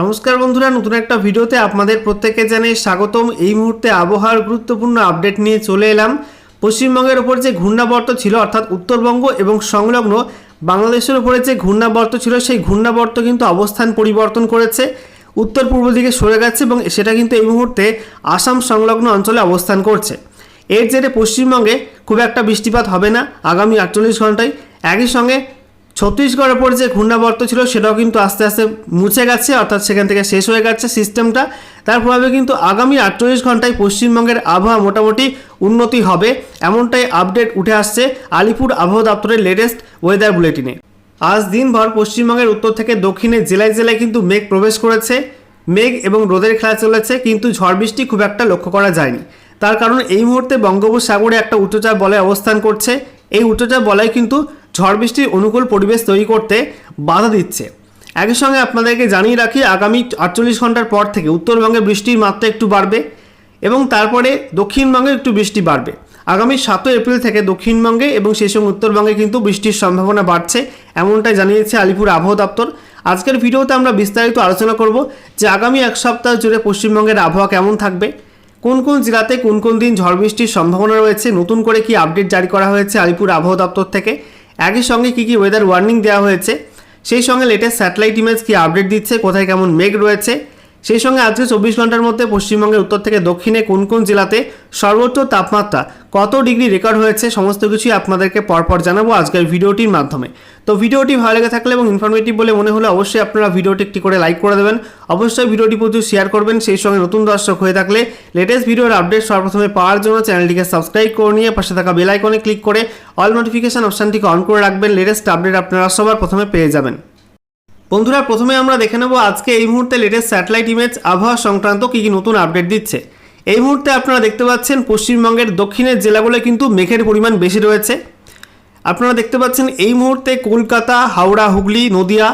নমস্কার বন্ধুরা, নতুন একটা ভিডিওতে আপনাদের প্রত্যেককে জানাই স্বাগতম। এই মুহূর্তে আবহাওয়ার গুরুত্বপূর্ণ আপডেট নিয়ে চলে এলাম। পশ্চিমবঙ্গের ওপর যে ঘূর্ণাবর্ত ছিল, অর্থাৎ উত্তরবঙ্গ এবং সংলগ্ন বাংলাদেশের উপরে যে ঘূর্ণাবর্ত ছিল, সেই ঘূর্ণাবর্ত কিন্তু অবস্থান পরিবর্তন করেছে। উত্তর পূর্ব দিকে সরে গেছে এবং সেটা কিন্তু এই মুহূর্তে আসাম সংলগ্ন অঞ্চলে অবস্থান করছে। এর জেরে পশ্চিমবঙ্গে খুব একটা বৃষ্টিপাত হবে না, আগামী আটচল্লিশ ঘন্টায়। একই সঙ্গে ছত্তিশগড়ের ওপর যে ঘূর্ণাবর্ত ছিল, সেটাও কিন্তু আস্তে আস্তে মুছে গেছে, অর্থাৎ সেখান থেকে শেষ হয়ে গেছে সিস্টেমটা তার প্রভাবে কিন্তু আগামী আটচল্লিশ ঘন্টায় পশ্চিমবঙ্গের আবহাওয়া মোটামুটি উন্নতি হবে, এমনটাই আপডেট উঠে আসছে আলিপুর আবহাওয়া দপ্তরের লেটেস্ট ওয়েদার বুলেটিনে আজ দিনভর পশ্চিমবঙ্গের উত্তর থেকে দক্ষিণে জেলায় জেলায় কিন্তু মেঘ প্রবেশ করেছে। মেঘ এবং রোদের খেলা চলেছে, কিন্তু ঝড় বৃষ্টি খুব একটা লক্ষ্য করা যায়নি। তার কারণ এই মুহূর্তে বঙ্গোপসাগরে একটা উচ্চচাপ বলয় অবস্থান করছে। এই উচ্চচাপ বলয় কিন্তু ঝড় বৃষ্টির অনুকূল পরিবেশ তৈরি করতে বাধা দিচ্ছে। একই সঙ্গে আপনাদেরকে জানিয়ে রাখি, আগামী আটচল্লিশ ঘণ্টার পর থেকে উত্তরবঙ্গে বৃষ্টির মাত্রা একটু বাড়বে এবং তারপরে দক্ষিণবঙ্গে একটু বৃষ্টি বাড়বে। আগামী সাতই এপ্রিল থেকে দক্ষিণবঙ্গে এবং সেই সঙ্গে উত্তরবঙ্গে কিন্তু বৃষ্টির সম্ভাবনা বাড়ছে, এমনটাই জানিয়েছে আলিপুর আবহাওয়া দপ্তর। আজকের ভিডিওতে আমরা বিস্তারিত আলোচনা করব যে আগামী এক সপ্তাহ জুড়ে পশ্চিমবঙ্গের আবহাওয়া কেমন থাকবে, কোন কোন জেলাতে কোন কোন দিন ঝড় বৃষ্টির সম্ভাবনা রয়েছে, নতুন করে কি আপডেট জারি করা হয়েছে আলিপুর আবহাওয়া দপ্তর থেকে। একই সঙ্গে কী কী ওয়েদার ওয়ার্নিং দেওয়া হয়েছে? সেই সঙ্গে লেটেস্ট স্যাটেলাইট ইমেজ কি আপডেট দিচ্ছে? কোথায় কেমন মেঘ রয়েছে? সেই সঙ্গে আজকে চব্বিশ ঘণ্টার মধ্যে পশ্চিমবঙ্গের উত্তর থেকে দক্ষিণে কোন কোন জেলাতে সর্বোচ্চ তাপমাত্রা কত ডিগ্রি রেকর্ড হয়েছে সমস্ত কিছুই আপনাদেরকে পরপর জানাব আজকের ভিডিওটির মাধ্যমে। তো ভিডিওটি ভালো লেগে থাকলে এবং ইনফরমেটিভ বলে মনে হলে অবশ্যই আপনারা ভিডিওটি একটি করে লাইক করে দেবেন। অবশ্যই ভিডিওটি প্রচুর শেয়ার করবেন, সেই সঙ্গে নতুন দর্শক হয়ে থাকলে লেটেস্ট ভিডিওর আপডেট সর্বপ্রথমে পাওয়ার জন্য চ্যানেলটিকে সাবস্ক্রাইব করে নিয়ে পাশে থাকা বেল আইকনে ক্লিক করে অল নোটিফিকেশান অপশানটিকে অন করে রাখবেন। লেটেস্ট আপডেট আপনারা সবার প্রথমে পেয়ে যাবেন। বন্ধুরা, প্রথমে আমরা দেখে নেব আজকে এই মুহূর্তে লেটেস্ট স্যাটেলাইট ইমেজ আবহাওয়া সংক্রান্ত কী কী নতুন আপডেট দিচ্ছে। এই মুহূর্তে আপনারা দেখতে পাচ্ছেন পশ্চিমবঙ্গের দক্ষিণের জেলাগুলোয় কিন্তু মেঘের পরিমাণ বেশি রয়েছে। আপনারা দেখতে পাচ্ছেন এই মুহূর্তে কলকাতা, হাওড়া, হুগলি, নদিয়া,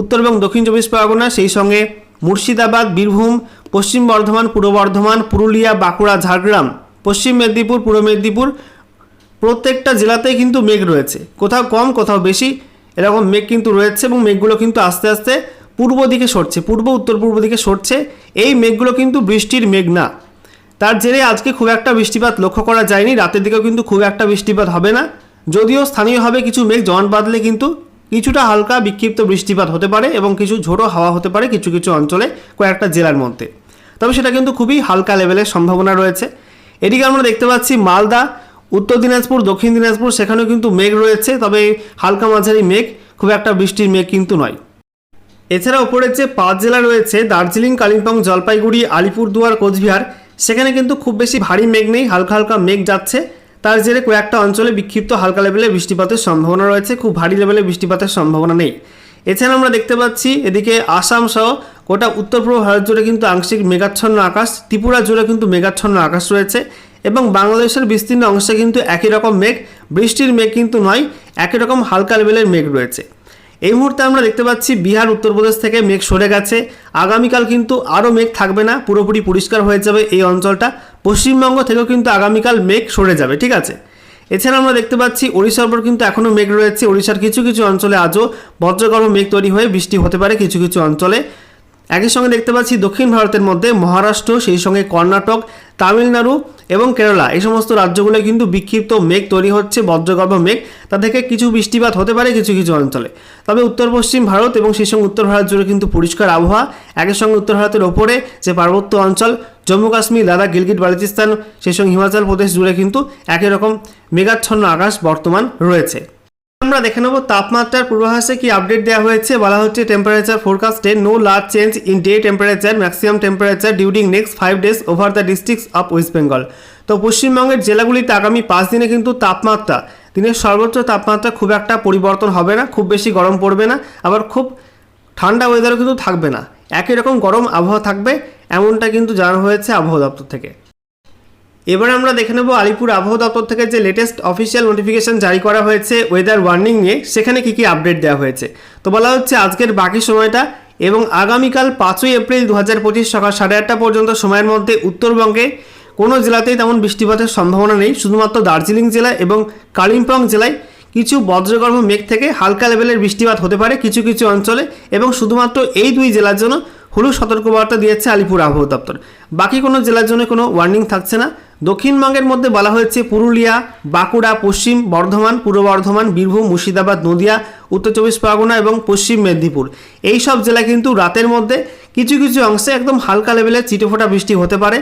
উত্তর এবং দক্ষিণ চব্বিশ পরগনা, সেই সঙ্গে মুর্শিদাবাদ, বীরভূম, পশ্চিম বর্ধমান, পূর্ব বর্ধমান, পুরুলিয়া, বাঁকুড়া, ঝাড়গ্রাম, পশ্চিম মেদিনীপুর, পূর্ব মেদিনীপুর প্রত্যেকটা জেলাতেই কিন্তু মেঘ রয়েছে। কোথাও কম, কোথাও বেশি। এরকম মেঘ কিন্তু রয়েছে এবং মেঘগুলো কিন্তু আস্তে আস্তে পূর্ব দিকে সরছে, পূর্ব, উত্তর, পূর্ব দিকে সরছে। এই মেঘগুলো কিন্তু বৃষ্টির মেঘ না। তার জেরে আজকে খুব একটা বৃষ্টিপাত লক্ষ্য করা যায়নি, রাতের দিকেও কিন্তু খুব একটা বৃষ্টিপাত হবে না। যদিও স্থানীয়ভাবে কিছু মেঘ জমাট বাঁধলে কিন্তু কিছুটা হালকা বিক্ষিপ্ত বৃষ্টিপাত হতে পারে এবং কিছু ঝোড়ো হাওয়া হতে পারে কিছু কিছু অঞ্চলে কয়েকটা জেলার মধ্যে। তবে সেটা কিন্তু খুবই হালকা লেভেলের সম্ভাবনা রয়েছে। এদিকে আমরা দেখতে পাচ্ছি মালদা উত্তর দিনাজপুর, দক্ষিণ দিনাজপুর, সেখানেও কিন্তু মেঘ রয়েছে, তবে হালকা মাঝারি মেঘ, খুব একটা বৃষ্টির মেঘ কিন্তু নয়। এছাড়া উপরের যে পাঁচ জেলা রয়েছে, দার্জিলিং, কালিম্পং, জলপাইগুড়ি, আলিপুরদুয়ার, কোচবিহার, সেখানে কিন্তু খুব বেশি ভারী মেঘ নেই, হালকা হালকা মেঘ যাচ্ছে। তার জেরে কয়েকটা অঞ্চলে বিক্ষিপ্ত হালকা লেভেলে বৃষ্টিপাতের সম্ভাবনা রয়েছে, খুব ভারী লেভেলে বৃষ্টিপাতের সম্ভাবনা নেই। এছাড়া আমরা দেখতে পাচ্ছি, এদিকে আসাম সহ গোটা উত্তর পূর্ব ভারত জুড়ে কিন্তু আংশিক মেঘাচ্ছন্ন আকাশ, ত্রিপুরা জুড়ে কিন্তু মেঘাচ্ছন্ন আকাশ রয়েছে। এবং বাংলাদেশের বিস্তীর্ণ অংশে কিন্তু একই রকম মেঘ, বৃষ্টির মেঘ কিন্তু নয়, একই রকম হালকা লেভেলের মেঘ রয়েছে। এই মুহূর্তে আমরা দেখতে পাচ্ছি বিহার উত্তরপ্রদেশ থেকে মেঘ সরে গেছে। আগামীকাল কিন্তু আরও মেঘ থাকবে না, পুরোপুরি পরিষ্কার হয়ে যাবে এই অঞ্চলটা। পশ্চিমবঙ্গ থেকেও কিন্তু আগামীকাল মেঘ সরে যাবে, ঠিক আছে? এছাড়া আমরা দেখতে পাচ্ছি ওড়িশার উপর কিন্তু এখনও মেঘ রয়েছে। ওড়িশার কিছু কিছু অঞ্চলে আজও বজ্রগর্ভ মেঘ তৈরি হয়ে বৃষ্টি হতে পারে কিছু কিছু অঞ্চলে। একই সঙ্গে দেখতে পাচ্ছি দক্ষিণ ভারতের মধ্যে মহারাষ্ট্র, সেই সঙ্গে কর্ণাটক, তামিলনাড়ু এবং কেরালা। এই সমস্ত রাজ্যগুলোয় কিন্তু বিক্ষিপ্ত মেঘ তৈরি হচ্ছে, বজ্রগর্ভ মেঘ। তা থেকে কিছু বৃষ্টিপাত হতে পারে কিছু কিছু অঞ্চলে। তবে উত্তর পশ্চিম ভারত এবং সেই সঙ্গে উত্তর ভারত জুড়ে কিন্তু পরিষ্কার আবহাওয়া। একই সঙ্গে উত্তর ভারতের ওপরে যে পার্বত্য অঞ্চল, জম্মু কাশ্মীর, লাদাখ, গিলগিট, বালুচিস্তান, সেই সঙ্গে হিমাচল প্রদেশ জুড়ে কিন্তু একই রকম মেঘাচ্ছন্ন আকাশ বর্তমান রয়েছে। আমরা দেখে নেব তাপমাত্রার পূর্বাভাসে কি আপডেট দেওয়া হয়েছে। বলা হচ্ছে temperature ফোরকাস্টে no large change in day temperature maximum temperature during next five days over the districts of West Bengal তো পশ্চিমবঙ্গের জেলাগুলিতে আগামী পাঁচ দিনে কিন্তু তাপমাত্রা, দিনের সর্বোচ্চ তাপমাত্রা খুব একটা পরিবর্তন হবে না, খুব বেশি গরম পড়বে না, আবার খুব ঠান্ডা ওয়েদারও কিন্তু থাকবে না। একই রকম গরম আবহাওয়া থাকবে, এমনটা কিন্তু জানানো হয়েছে আবহাওয়া দপ্তর থেকে। এবার আমরা দেখে নেব আলিপুর আবহাওয়া দপ্তর থেকে যে লেটেস্ট অফিসিয়াল নোটিফিকেশন জারি করা হয়েছে ওয়েদার ওয়ার্নিং নিয়ে, সেখানে কি কি আপডেট দেওয়া হয়েছে। তো বলা হচ্ছে আজকের বাকি সময়টা এবং আগামীকাল পাঁচই এপ্রিল দু হাজার পঁচিশ সকাল সাড়ে আটটা পর্যন্ত সময়ের মধ্যে উত্তরবঙ্গে কোনো জেলাতেই তেমন বৃষ্টিপাতের সম্ভাবনা নেই। শুধুমাত্র দার্জিলিং জেলা এবং কালিম্পং জেলায় কিছু বজ্রগর্ভ মেঘ থেকে হালকা লেভেলের বৃষ্টিপাত হতে পারে কিছু কিছু অঞ্চলে এবং শুধুমাত্র এই দুই জেলার জন্য হলুদ সতর্কবার্তা দিয়েছে আলিপুর আবহাওয়া দপ্তর। বাকি কোনো জেলার জন্য কোনো ওয়ার্নিং থাকছে না। দক্ষিণবঙ্গের মধ্যে বলা হয়েছে, পুরুলিয়া, বাঁকুড়া, পশ্চিম বর্ধমান, পূর্ব বর্ধমান, বীরভূম, মুর্শিদাবাদ, নদিয়া, উত্তর চব্বিশ পরগনা এবং পশ্চিম মেদিনীপুর। এই সব জেলা কিন্তু রাতের মধ্যে কিছু কিছু অংশে একদম হালকা লেভেলের চিটেফোঁটা বৃষ্টি হতে পারে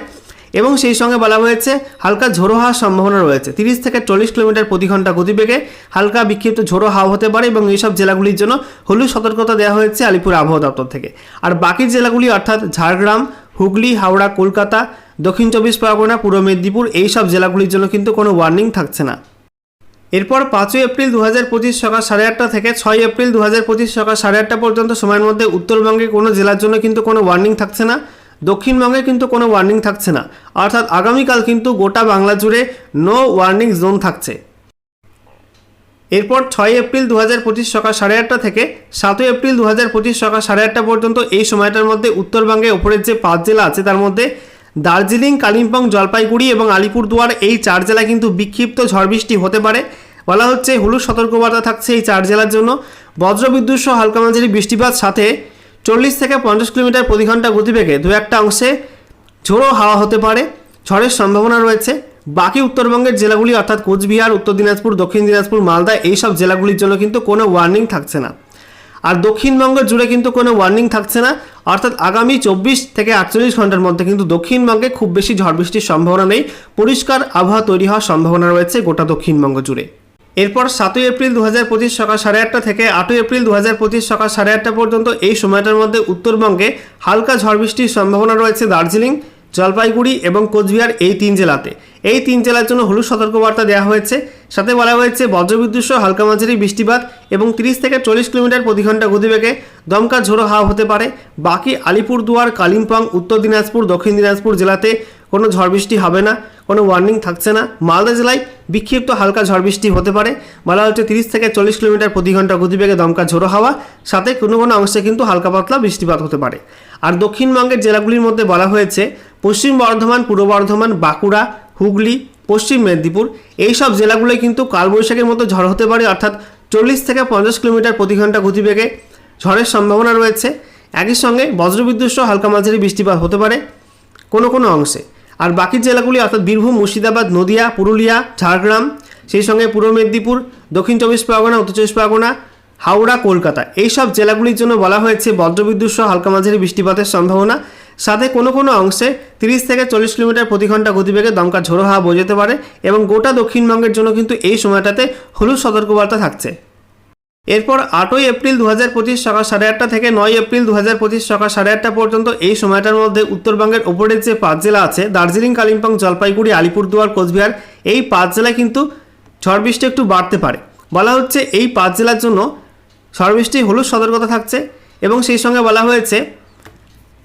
এবং সেই সঙ্গে বলা হয়েছে, হালকা ঝোড়ো হওয়ার সম্ভাবনা রয়েছে। তিরিশ থেকে চল্লিশ কিলোমিটার প্রতি ঘণ্টা গতিবেগে হালকা বিক্ষিপ্ত ঝোড়ো হাওয়া হতে পারে এবং এইসব জেলাগুলির জন্য হলুদ সতর্কতা দেওয়া হয়েছে আলিপুর আবহাওয়া দপ্তর থেকে। আর বাকি জেলাগুলি অর্থাৎ ঝাড়গ্রাম, হুগলি, হাওড়া, কলকাতা দক্ষিণ চব্বিশ পরগনা, পূর্ব মেদিনীপুর এই সব জেলাগুলির জন্য কিন্তু কোনো ওয়ার্নিং থাকছে না। এরপর পাঁচই এপ্রিল দু হাজার পঁচিশ সকাল সাড়ে আটটা থেকে ছয় এপ্রিল দু হাজার পঁচিশ সকাল সাড়ে আটটা পর্যন্ত সময়ের মধ্যে উত্তরবঙ্গে কোনো জেলার জন্য কিন্তু কোনো ওয়ার্নিং থাকছে না। দক্ষিণবঙ্গে কিন্তু কোনো ওয়ার্নিং থাকছে না। অর্থাৎ আগামীকাল কিন্তু গোটা বাংলা জুড়ে নো ওয়ার্নিং জোন থাকছে। এরপর ছয় এপ্রিল দু হাজার পঁচিশ সকাল সাড়ে আটটা থেকে সাতই এপ্রিল দু হাজার পঁচিশ সকাল সাড়ে আটটা পর্যন্ত এই সময়টার মধ্যে উত্তরবঙ্গে ওপরের যে পাঁচ জেলা আছে তার মধ্যে দার্জিলিং, কালিম্পং, জলপাইগুড়ি এবং আলিপুরদুয়ার এই চার জেলা কিন্তু বিক্ষিপ্ত ঝড় বৃষ্টি হতে পারে। বলা হচ্ছে হলুদ সতর্কবার্তা থাকছে এই চার জেলার জন্য। বজ্রবিদ্যুৎ সহ হালকা মাঝারি বৃষ্টিপাত, সাথে চল্লিশ থেকে পঞ্চাশ কিলোমিটার প্রতি ঘণ্টা গতিবেগে দু একটা অংশে ঝোড়ো হাওয়া হতে পারে। ঝড়ের সম্ভাবনা রয়েছে। বাকি উত্তরবঙ্গের জেলাগুলি, অর্থাৎ কোচবিহার, উত্তর দিনাজপুর, দক্ষিণ দিনাজপুর, মালদা, এইসব জেলাগুলির জন্য কিন্তু কোনো ওয়ার্নিং থাকছে না। আর দক্ষিণবঙ্গ জুড়ে কিন্তু কোনো ওয়ার্নিং থাকছে না। অর্থাৎ আগামী চব্বিশ থেকে আটচল্লিশ ঘণ্টার মধ্যে কিন্তু দক্ষিণবঙ্গে খুব বেশি ঝড় বৃষ্টির সম্ভাবনা নেই। পরিষ্কার আবহাওয়া তৈরি হওয়ার সম্ভাবনা রয়েছে গোটা দক্ষিণবঙ্গ জুড়ে। এরপর সাতই এপ্রিল দু হাজার পঁচিশ সকাল সাড়ে আটটা থেকে আটই এপ্রিল দু হাজার পঁচিশ সকাল সাড়ে আটটা পর্যন্ত এই সময়টার মধ্যে উত্তরবঙ্গে হালকা ঝড় বৃষ্টির সম্ভাবনা রয়েছে দার্জিলিং। জলপাইগুড়ি এবং কোচবিহার এই তিন জেলাতে। এই তিন জেলার জন্য হলুদ সতর্কবার্তা দেওয়া হয়েছে। সাথে বলা হয়েছে, বজ্রবিদ্যুৎ সহ হালকা মাঝারি বৃষ্টিপাত এবং তিরিশ থেকে চল্লিশ কিলোমিটার প্রতি ঘণ্টা গতিবেগে দমকা ঝোড়ো হাওয়া হতে পারে। বাকি আলিপুরদুয়ার, কালিম্পং, উত্তর দিনাজপুর, দক্ষিণ দিনাজপুর জেলাতে কোনো ঝড় বৃষ্টি হবে না, কোনো ওয়ার্নিং থাকছে না। মালদা জেলায় বিক্ষিপ্ত হালকা ঝড় বৃষ্টি হতে পারে। বলা হচ্ছে তিরিশ থেকে চল্লিশ কিলোমিটার প্রতি ঘণ্টা গতিবেগে দমকা ঝোড়ো হাওয়া। সাথে কোনো কোনো অংশে কিন্তু হালকা পাতলা বৃষ্টিপাত হতে পারে। আর দক্ষিণবঙ্গের জেলাগুলির মধ্যে বলা হয়েছে, পশ্চিম বর্ধমান, পূর্ব বর্ধমান, বাঁকুড়া, হুগলি, পশ্চিম মেদিনীপুর এই সব জেলাগুলোয় কিন্তু কালবৈশাখের মতো ঝড় হতে পারে। অর্থাৎ চল্লিশ থেকে পঞ্চাশ কিলোমিটার প্রতি ঘণ্টা গতিবেগে ঝড়ের সম্ভাবনা রয়েছে। একই সঙ্গে বজ্রবিদ্যুৎ সহ হালকা মাঝারি বৃষ্টিপাত হতে পারে। কোনো কোনো অংশে আর বাকি জেলাগুলি অর্থাৎ বীরভূম, মুর্শিদাবাদ, নদিয়া, পুরুলিয়া, ঝাড়গ্রাম, সেই সঙ্গে পূর্ব মেদিনীপুর, দক্ষিণ চব্বিশ পরগনা, উত্তর চব্বিশ পরগনা, হাওড়া, কলকাতা। এই সব জেলাগুলির জন্য বলা হয়েছে বজ্রবিদ্যুৎ সহ হালকা মাঝারি বৃষ্টিপাতের সম্ভাবনা। সাথে কোনো কোনো অংশে তিরিশ থেকে চল্লিশ কিলোমিটার প্রতি ঘণ্টা গতিবেগে দমকা ঝোড়ো হাওয়া বয়ে যেতে পারে এবং গোটা দক্ষিণবঙ্গের জন্য কিন্তু এই সময়টাতে হলুদ সতর্কবার্তা থাকছে। এরপর আটই এপ্রিল দু হাজার পঁচিশ সকাল সাড়ে আটটা থেকে নয় এপ্রিল দু হাজার পঁচিশ সকাল সাড়ে আটটা পর্যন্ত এই সময়টার মধ্যে উত্তরবঙ্গের ওপরের যে পাঁচ জেলা আছে, দার্জিলিং, কালিম্পং, জলপাইগুড়ি, আলিপুরদুয়ার, কোচবিহার, এই পাঁচ জেলায় কিন্তু ঝড় বৃষ্টি একটু বাড়তে পারে। বলা হচ্ছে এই পাঁচ জেলার জন্য ঝড় বৃষ্টি হলুদ সতর্কতা থাকছে এবং সেই সঙ্গে বলা হয়েছে,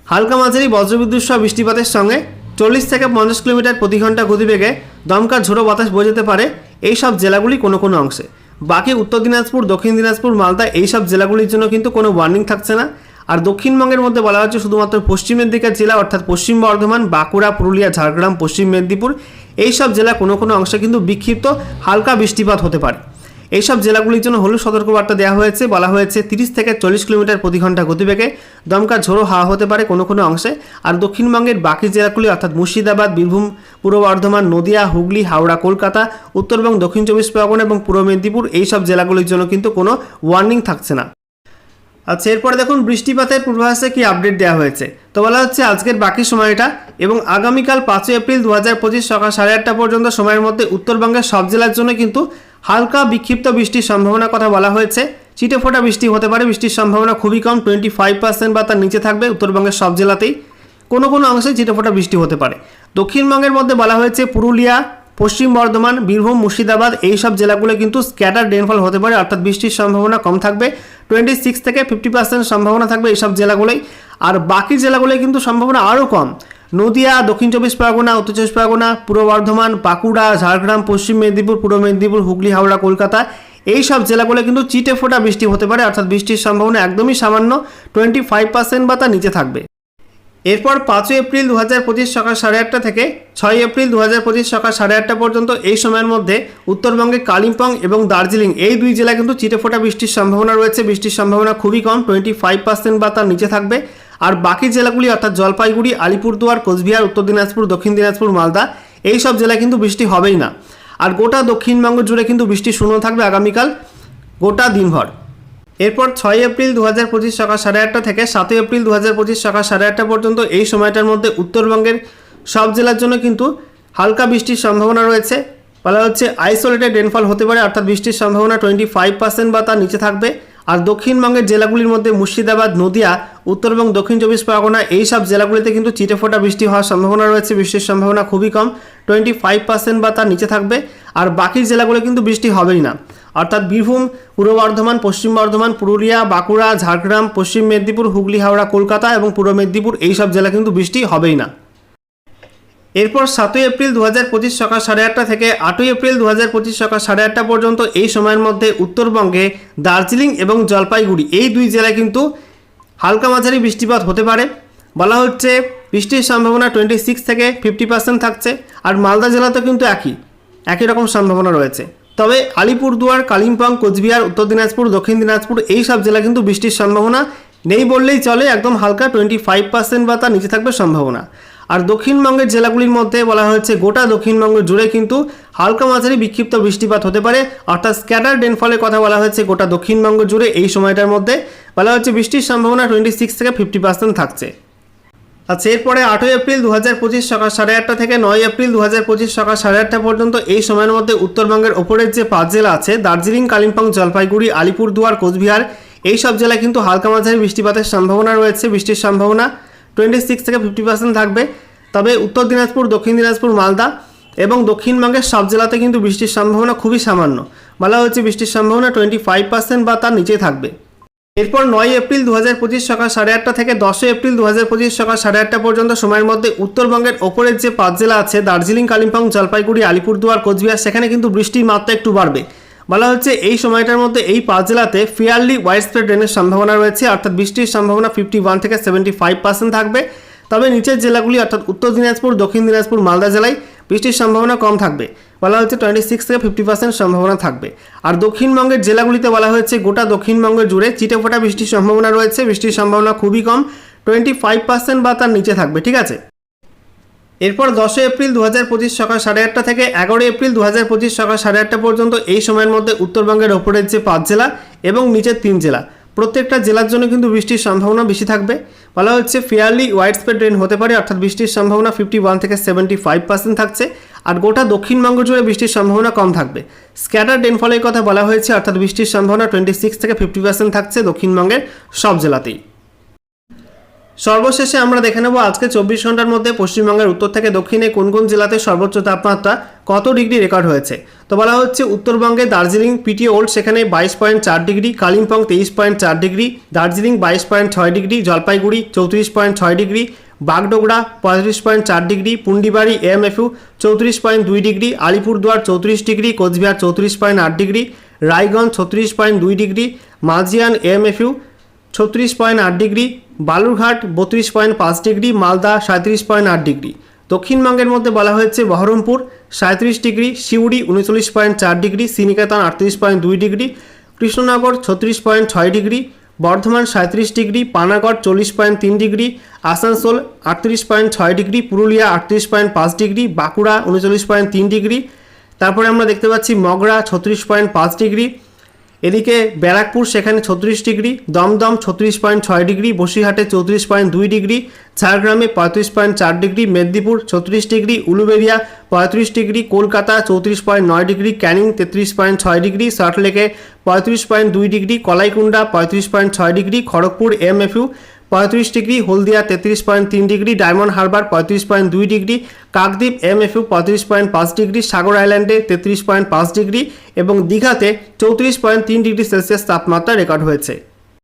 হালকা মাঝারি বজ্রবিদ্যুৎ সহ বৃষ্টিপাতের সঙ্গে চল্লিশ থেকে পঞ্চাশ কিলোমিটার প্রতি ঘণ্টা গতিবেগে দমকা ঝোড়ো বাতাস বয়ে যেতে পারে এই সব জেলাগুলি কোনো কোনো অংশে। বাকি উত্তর দিনাজপুর, দক্ষিণ দিনাজপুর, মালদা এইসব জেলাগুলির জন্য কিন্তু কোনো ওয়ার্নিং থাকছে না। আর দক্ষিণবঙ্গের মধ্যে বলা হচ্ছে শুধুমাত্র পশ্চিমের দিকের জেলা, অর্থাৎ পশ্চিম বর্ধমান, বাঁকুড়া, পুরুলিয়া, ঝাড়গ্রাম, পশ্চিম মেদিনীপুর এইসব জেলা কোনো কোনো অংশে কিন্তু বিক্ষিপ্ত হালকা বৃষ্টিপাত হতে পারে। এইসব জেলাগুলির জন্য হলুদ সতর্কবার্তা দেওয়া হয়েছে। বলা হয়েছে, তিরিশ থেকে চল্লিশ কিলোমিটার প্রতি ঘণ্টা গতিবেগে দমকা ঝোড়ো হাওয়া হতে পারে কোনো কোনো অংশে। আর দক্ষিণবঙ্গের বাকি জেলাগুলি, অর্থাৎ মুর্শিদাবাদ, বীরভূম, পূর্ব বর্ধমান, নদিয়া, হুগলি, হাওড়া, কলকাতা উত্তরবঙ্গ দক্ষিণ চব্বিশ পরগনা এবং পূর্ব মেদিনীপুর এই সব জেলাগুলির জন্য কিন্তু কোনো ওয়ার্নিং থাকছে না। আচ্ছা এরপরে দেখুন, বৃষ্টিপাতের পূর্বাভাসে কি আপডেট দেওয়া হয়েছে? তো বলা হচ্ছে, আজকের বাকি সময়টা এবং আগামীকাল পাঁচই এপ্রিল দু হাজার পঁচিশ সকাল সাড়ে আটটা পর্যন্ত সময়ের মধ্যে উত্তরবঙ্গের সব জেলার জন্য কিন্তু হালকা বিক্ষিপ্ত বৃষ্টির সম্ভাবনার কথা বলা হয়েছে। চিটে ফোটা বৃষ্টি হতে পারে। বৃষ্টির সম্ভাবনা খুবই কম টোয়েন্টি ফাইভ পার্সেন্ট বা তার নিচে থাকবে উত্তরবঙ্গের সব জেলাতেই। কোনো কোনো অংশে চিটে ফোটা বৃষ্টি হতে পারে। দক্ষিণবঙ্গের মধ্যে বলা হয়েছে পুরুলিয়া, পশ্চিম বর্ধমান, বীরভূম, মুর্শিদাবাদ, এই সব জেলাগুলো কিন্তু স্ক্যাটার রেনফল হতে পারে, অর্থাৎ বৃষ্টির সম্ভাবনা কম থাকবে। টোয়েন্টি সিক্স থেকে ফিফটি পার্সেন্ট সম্ভাবনা থাকবে এইসব জেলাগুলোই। আর বাকি জেলাগুলোয় কিন্তু সম্ভাবনা আরও কম। নদিয়া, দক্ষিণ চব্বিশ পরগনা, উত্তর চব্বিশ পরগনা, পূর্ব বর্ধমান, বাঁকুড়া, ঝাড়গ্রাম, পশ্চিম মেদিনীপুর, পূর্ব মেদিনীপুর, হুগলি, হাওড়া, কলকাতা এই সব জেলাগুলো কিন্তু চিটে ফোটা বৃষ্টি হতে পারে। অর্থাৎ বৃষ্টির সম্ভাবনা একদমই সামান্য টোয়েন্টি ফাইভ পার্সেন্ট বা তার নিচে থাকবে। এরপর পাঁচই এপ্রিল দু হাজার পঁচিশ সকাল সাড়ে আটটা থেকে ছয় এপ্রিল দু হাজার পঁচিশ সকাল সাড়ে আটটা পর্যন্ত এই সময়ের মধ্যে উত্তরবঙ্গে কালিম্পং এবং দার্জিলিং এই দুই জেলায় কিন্তু চিটেফোঁটা বৃষ্টির সম্ভাবনা রয়েছে। বৃষ্টির সম্ভাবনা খুবই কম টোয়েন্টি ফাইভ পার্সেন্ট বা তার নিচে থাকবে। আর বাকি জেলাগুলি অর্থাৎ জলপাইগুড়ি, আলিপুরদুয়ার, কোচবিহার, উত্তর দিনাজপুর, দক্ষিণ দিনাজপুর, মালদা, এই সব জেলায় কিন্তু বৃষ্টি হবেই না। আর গোটা দক্ষিণবঙ্গ জুড়ে কিন্তু বৃষ্টি শূন্য থাকবে আগামীকাল গোটা দিনভর। এরপর ছয় এপ্রিল দু হাজার পঁচিশ সকাল সাড়ে আটটা থেকে সাতই এপ্রিল দু হাজার পঁচিশ সকাল সাড়ে আটটা পর্যন্ত এই সময়টার মধ্যে উত্তরবঙ্গের সব জেলার জন্য কিন্তু হালকা বৃষ্টির সম্ভাবনা রয়েছে। বলা হচ্ছে আইসোলেটেড রেনফল হতে পারে, অর্থাৎ বৃষ্টির সম্ভাবনা টোয়েন্টি ফাইভ পার্সেন্ট বা তার নিচে থাকবে। আর দক্ষিণবঙ্গের জেলাগুলির মধ্যে মুর্শিদাবাদ, নদিয়া উত্তরবঙ্গ দক্ষিণ চব্বিশ পরগনা এই সব জেলাগুলিতে কিন্তু চিটেফোঁটা বৃষ্টি হওয়ার সম্ভাবনা রয়েছে। বৃষ্টির সম্ভাবনা খুবই কম টোয়েন্টি ফাইভ পার্সেন্ট বা তার নিচে থাকবে। আর বাকি জেলাগুলো কিন্তু বৃষ্টি হবেই না। অর্থাৎ বীরভূম, পূর্ব বর্ধমান, পশ্চিম বর্ধমান, পুরুলিয়া, বাঁকুড়া, ঝাড়গ্রাম, পশ্চিম মেদিনীপুর, হুগলি, হাওড়া, কলকাতা এবং পূর্ব মেদিনীপুর এই সব জেলা কিন্তু বৃষ্টি হবেই না। এরপর সাতই এপ্রিল দু হাজার পঁচিশ সকাল সাড়ে আটটা থেকে আটই এপ্রিল দু হাজার পঁচিশ সকাল সাড়ে আটটা পর্যন্ত এই সময়ের মধ্যে উত্তরবঙ্গে দার্জিলিং এবং জলপাইগুড়ি, এই দুই জেলায় কিন্তু হালকা মাঝারি বৃষ্টিপাত হতে পারে। বলা হচ্ছে বৃষ্টির সম্ভাবনা টোয়েন্টি সিক্স থেকে ফিফটি পার্সেন্ট থাকছে আর মালদা জেলাতেও কিন্তু একই একই রকম সম্ভাবনা রয়েছে। তবে আলিপুরদুয়ার, কালিম্পং, কোচবিহার, উত্তর দিনাজপুর, দক্ষিণ দিনাজপুর এই সব জেলা কিন্তু বৃষ্টির সম্ভাবনা নেই বললেই চলে, একদম হালকা টোয়েন্টি ফাইভ পার্সেন্ট বা তার নিচে থাকবে সম্ভাবনা। আর দক্ষিণবঙ্গের জেলাগুলির মধ্যে বলা হয়েছে গোটা দক্ষিণবঙ্গ জুড়ে কিন্তু হালকা মাঝারি বিক্ষিপ্ত বৃষ্টিপাত হতে পারে। অর্থাৎ স্ক্যাটার ডেনফলের কথা বলা হয়েছে গোটা দক্ষিণবঙ্গ জুড়ে এই সময়টার মধ্যে। বলা হচ্ছে বৃষ্টির সম্ভাবনা টোয়েন্টি সিক্স থেকে ফিফটি পার্সেন্ট থাকছে। আচ্ছা এরপরে আটই এপ্রিল দু হাজার পঁচিশ সকাল সাড়ে আটটা থেকে নয় এপ্রিল দু হাজার পঁচিশ সকাল সাড়ে আটটা পর্যন্ত এই সময়ের মধ্যে উত্তরবঙ্গের ওপরের যে পাঁচ জেলা আছে, দার্জিলিং, কালিম্পং, জলপাইগুড়ি, আলিপুরদুয়ার, কোচবিহার, এই সব জেলায় কিন্তু হালকা মাঝারি বৃষ্টিপাতের সম্ভাবনা রয়েছে। বৃষ্টির সম্ভাবনা টোয়েন্টি সিক্স থেকে ফিফটি পার্সেন্ট থাকবে। তবে উত্তর দিনাজপুর, দক্ষিণ দিনাজপুর, মালদা এবং দক্ষিণবঙ্গের সব জেলাতে কিন্তু বৃষ্টির সম্ভাবনা খুবই সামান্য। বলা হচ্ছে বৃষ্টির সম্ভাবনা টোয়েন্টি ফাইভ পার্সেন্ট বা তার নিচেই থাকবে। এরপর নয় এপ্রিল দু হাজার পঁচিশ সকাল সাড়ে আটটা থেকে দশই এপ্রিল দু হাজার পঁচিশ সকাল সাড়ে আটটা পর্যন্ত সময়ের মধ্যে উত্তরবঙ্গের ওপরের যে পাঁচ জেলা আছে, দার্জিলিং, কালিম্পং, জলপাইগুড়ি, আলিপুরদুয়ার, কোচবিহার, সেখানে কিন্তু বৃষ্টির মাত্রা একটু বাড়বে। বলা হচ্ছে এই সময়টার মধ্যে এই পাঁচ জেলাতে ফেয়ারলি ওয়াইড স্প্রেড রেনের সম্ভাবনা রয়েছে, অর্থাৎ বৃষ্টির সম্ভাবনা ফিফটি ওয়ান থেকে সেভেন্টি ফাইভ পার্সেন্ট থাকবে। তবে নিচের জেলাগুলি, অর্থাৎ উত্তর দিনাজপুর, দক্ষিণ দিনাজপুর, মালদা জেলায় বৃষ্টির সম্ভাবনা কম থাকবে। বলা হচ্ছে টোয়েন্টি সিক্স থেকে ফিফটি পার্সেন্ট সম্ভাবনা থাকবে। আর দক্ষিণবঙ্গের জেলাগুলিতে বলা হয়েছে গোটা দক্ষিণবঙ্গের জুড়ে চিটেফোটা বৃষ্টির সম্ভাবনা রয়েছে, বৃষ্টির সম্ভাবনা খুবই কম টোয়েন্টি ফাইভ পার্সেন্ট বা তার নিচে থাকবে, ঠিক আছে? এরপর দশই এপ্রিল দু হাজার পঁচিশ সকাল সাড়ে আটটা থেকে এগারোই এপ্রিল দু হাজার পঁচিশ সকাল সাড়ে আটটা পর্যন্ত এই সময়ের মধ্যে উত্তরবঙ্গের ওপরের যে পাঁচ জেলা এবং নিচের তিন জেলা, প্রত্যেকটা জেলার জন্য কিন্তু বৃষ্টির সম্ভাবনা বেশি থাকবে। বলা হচ্ছে ফেয়ারলি ওয়াইড স্প্রেড রেন হতে পারে, অর্থাৎ বৃষ্টির সম্ভাবনা ফিফটি ওয়ান থেকে সেভেন্টি ফাইভ পার্সেন্ট থাকছে আর গোটা দক্ষিণবঙ্গ জুড়ে বৃষ্টির সম্ভাবনা কম থাকবে। স্ক্যাটার রেনফলের কথা বলা হয়েছে, অর্থাৎ বৃষ্টির সম্ভাবনা টোয়েন্টি সিক্স থেকে ফিফটি পার্সেন্ট থাকছে দক্ষিণবঙ্গের সব জেলাতেই। সর্বশেষে আমরা দেখে নেব আজকে চব্বিশ ঘণ্টার মধ্যে পশ্চিমবঙ্গের উত্তর থেকে দক্ষিণে কোন কোন জেলাতে সর্বোচ্চ তাপমাত্রা কত ডিগ্রি রেকর্ড হয়েছে? তো বলা হচ্ছে উত্তরবঙ্গে দার্জিলিং, পিটি ওল্ড, সেখানে বাইশ পয়েন্ট চার ডিগ্রি, কালিম্পং তেইশ পয়েন্ট চার ডিগ্রি, দার্জিলিং বাইশ পয়েন্ট ছয় ডিগ্রি, জলপাইগুড়ি চৌত্রিশ পয়েন্ট ছয় ডিগ্রি, বাগডোগরা পঁয়ত্রিশ পয়েন্ট চার ডিগ্রি, পুন্ডিবাড়ি এমএফইউ চৌত্রিশ পয়েন্ট দুই ডিগ্রি, আলিপুরদুয়ার চৌত্রিশ ডিগ্রি, কোচবিহার চৌত্রিশ পয়েন্ট আট ডিগ্রি, রায়গঞ্জ ছত্রিশ পয়েন্ট দুই ডিগ্রি মাঝিয়ান এমএফইউ ছত্রিশ পয়েন্ট আট ডিগ্রি, বালুরঘাট বত্রিশ পয়েন্ট পাঁচ ডিগ্রি, মালদা সাঁত্রিশ পয়েন্ট আট ডিগ্রি। দক্ষিণবঙ্গের মধ্যে বলা হয়েছে বহরমপুর সাঁত্রিশ ডিগ্রি সিউড়ি উনচল্লিশ পয়েন্ট চার ডিগ্রি শ্রীনিকেতন আটত্রিশ পয়েন্ট দুই ডিগ্রি, কৃষ্ণনগর ছত্রিশ পয়েন্ট ছয় ডিগ্রি, বর্ধমান সাঁত্রিশ ডিগ্রি, পানাগড় চল্লিশ পয়েন্ট তিন ডিগ্রি, আসানসোল আটত্রিশ পয়েন্ট ছয় ডিগ্রি, পুরুলিয়া আটত্রিশ পয়েন্ট পাঁচ ডিগ্রি, বাঁকুড়া উনচল্লিশ পয়েন্ট তিন ডিগ্রি। তারপরে আমরা দেখতে পাচ্ছি মগরা ছত্রিশ পয়েন্ট পাঁচ ডিগ্রি এদিকে ব্যারাকপুর সেখানে ছত্রিশ ডিগ্রি, দমদম ছত্রিশ পয়েন্ট ছয় ডিগ্রি, বসিরহাটে চৌত্রিশ পয়েন্ট দুই ডিগ্রি, ঝাড়গ্রামে পঁয়ত্রিশ পয়েন্ট চার ডিগ্রি, মেদিনীপুর ছত্রিশ ডিগ্রি, উলুবেরিয়া পঁয়ত্রিশ ডিগ্রি, কলকাতা চৌত্রিশ পয়েন্ট নয় ডিগ্রি, ক্যানিং তেত্রিশ পয়েন্ট ছয় ডিগ্রি, সল্টলেকে পঁয়ত্রিশ পয়েন্ট দুই ডিগ্রি কলাইকুণ্ডা পঁয়ত্রিশ পয়েন্ট ছয় ডিগ্রি, খড়গপুর এমএফইউ পঁয়ত্রিশ ডিগ্রি, হলদিয়া তেত্রিশ পয়েন্ট তিন ডিগ্রি, ডায়মন্ড হারবার পঁয়ত্রিশ পয়েন্ট দুই degree, Kakdwip M F U পঁয়ত্রিশ পয়েন্ট পাঁচ ডিগ্রি, সাগর আইল্যান্ডে তেত্রিশ পয়েন্ট পাঁচ ডিগ্রি এবং দীঘাতে চৌত্রিশ পয়েন্ট তিন ডিগ্রি সেলসিয়াস তাপমাত্রা রেকর্ড হয়েছে।